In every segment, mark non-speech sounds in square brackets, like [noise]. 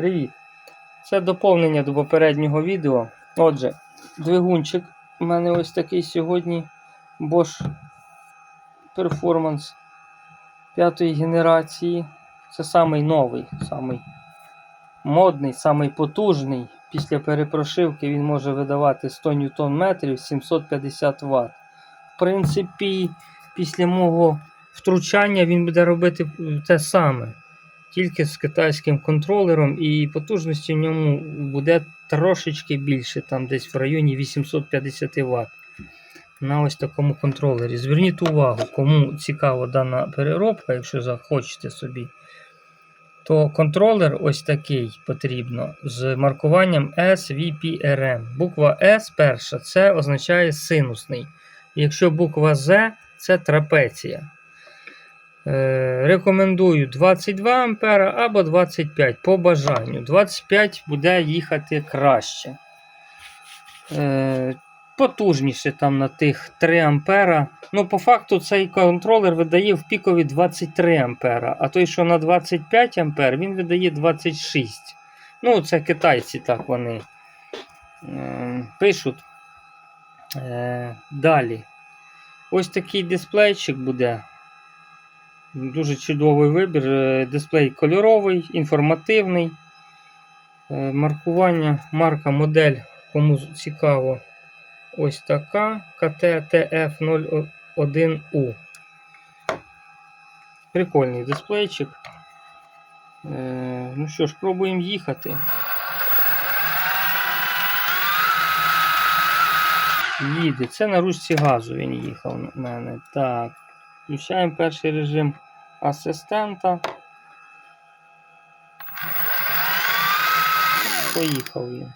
Привіт! Це доповнення до попереднього відео. Отже, двигунчик у мене ось такий сьогодні Bosch Performance п'ятої генерації. Це самий новий, самий модний, самий потужний. Після перепрошивки він може видавати 100 Нм 750 Вт. В принципі, після мого втручання він буде робити те саме тільки з китайським контролером, і потужності в ньому буде трошечки більше, там десь в районі 850 Вт. На ось такому контролері. Зверніть увагу, кому цікава дана переробка, якщо захочете собі, то контролер ось такий потрібно з маркуванням SVPRM. Буква S перша це означає синусний. Якщо буква Z це трапеція. Е, Рекомендую 22 А або 25 по бажанню. 25 буде їхати краще. Е, Потужніше там на тих 3 А. Ну, по факту, цей контролер видає в пікові 23 А, а той, що на 25 А, він видає 26. Ну, це китайці так вони е, пишуть. Далі. Ось такий дисплейчик буде. Дуже чудовий вибір. Е, Дисплей кольоровий, інформативний. Е, Маркування, марка, модель, кому цікаво, ось така КТТФ01У. Прикольний дисплейчик. Е, Ну що ж, пробуємо їхати. Їде. Це на ручці газу він їхав на мене. Так. Включаємо перший режим асистента. Поїхав він.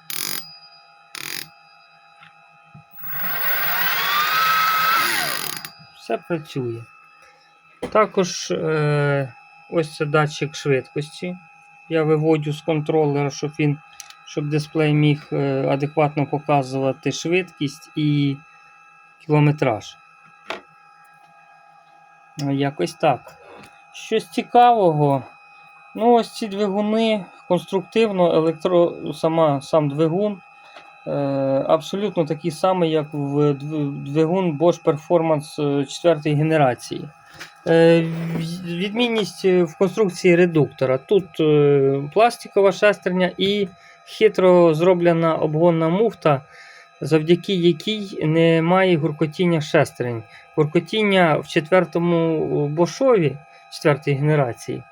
Все працює. Також е, ось це датчик швидкості. Я виводю з контролера, щоб він, щоб дисплей міг е, адекватно показувати швидкість і кілометраж. Якось так. Щось цікавого. Ну, ось ці двигуни конструктивно, електро, сама, сам двигун е, абсолютно такий самий, як в двигун Bosch Performance 4 генерації. Е, відмінність в конструкції редуктора. Тут е, пластикова шестерня і хитро зроблена обгонна муфта, завдяки якій немає гуркотіння шестерень. Гуркотіння в четвертому бошові 4 генерації.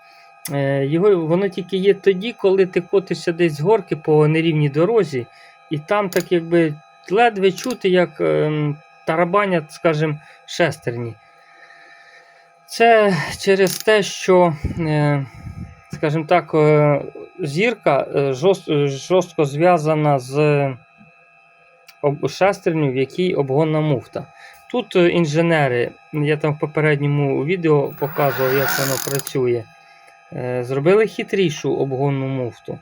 е, Його, воно тільки є тоді, коли ти котишся десь з горки по нерівній дорозі, і там так якби ледве чути, як ем, тарабанять, скажімо, шестерні. Це через те, що, е, скажімо так, е, зірка жорстко зв'язана з шестерню, в якій обгонна муфта. Тут е, інженери, я там в попередньому відео показував, як воно працює. е, Зробили хитрішу обгонну муфту.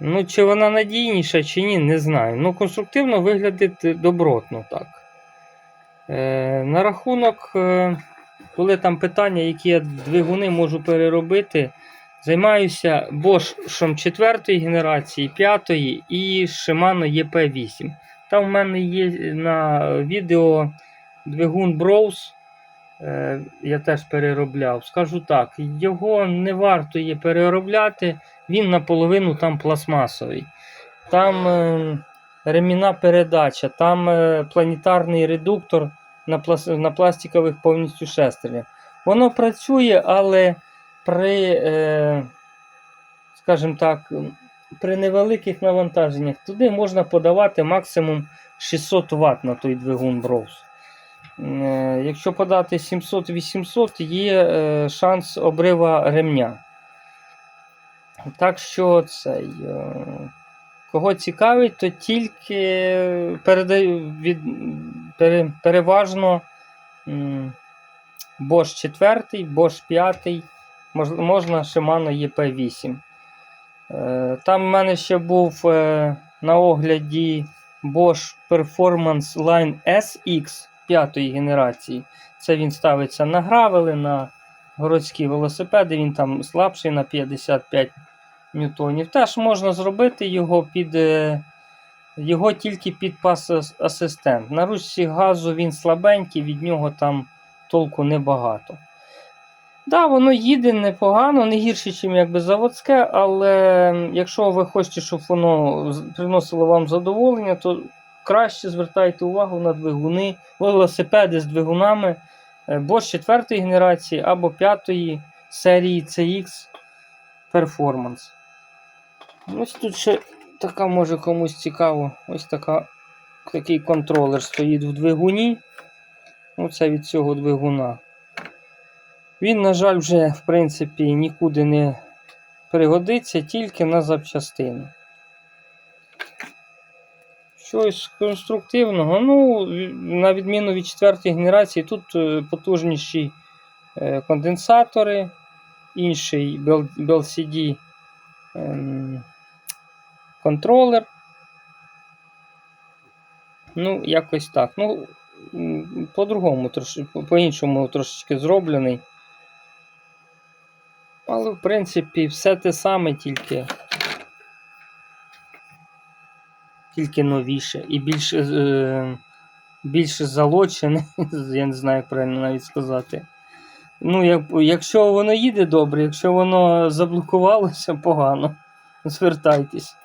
Ну, чи вона надійніша, чи ні, не знаю. Ну, конструктивно виглядить добротно так. Е, на рахунок, коли там питання, які я двигуни можу переробити, займаюся Bosch 4 генерації, 5 і Shimano EP8. Там в мене є на відео двигун Brose. Е, Я теж переробляв. Скажу так, його не варто є переробляти, він наполовину там пластмасовий. Там е, ремінна передача, там е, планетарний редуктор на, плас, на пластикових повністю шестернях. Воно працює, але при, е, скажімо так, при невеликих навантаженнях туди можна подавати максимум 600 Вт на той двигун Brose. Е, Якщо подати 700-800, є е, шанс обрива ремня. Так що цей, е, кого цікавить, то тільки передаю від, пере, переважно Bosch 4, Bosch 5, мож, можна Shimano EP8. Е, Там в мене ще був е, на огляді Bosch Performance Line SX 5 генерації. Це він ставиться на гравели, на городські велосипеди, він там слабший на 55 ньютонів. Теж можна зробити його під. е, Його тільки під пас асистент. На ручці газу він слабенький, від нього там толку небагато. Да, воно їде непогано, не гірше, ніж якби заводське, але якщо ви хочете, щоб воно приносило вам задоволення, то краще звертайте увагу на двигуни, велосипеди з двигунами е, Bosch 4 генерації або 5 серії CX Performance. Ось тут ще така, може комусь цікаво, ось така, такий контролер стоїть в двигуні. Оце від цього двигуна. Він, на жаль, вже в принципі нікуди не пригодиться, тільки на запчастини. Щось конструктивного. Ну, на відміну від четвертої генерації, тут е, потужніші е, конденсатори, інший BLCD ем, контролер. Ну, якось так. Ну, по-другому, по-іншому трошечки зроблений. Але, в принципі, все те саме, тільки. Тільки новіше і більше, е, більш залочене, [laughs] я не знаю, як правильно навіть сказати. Ну, як, якщо воно їде добре, якщо воно заблокувалося погано, звертайтесь.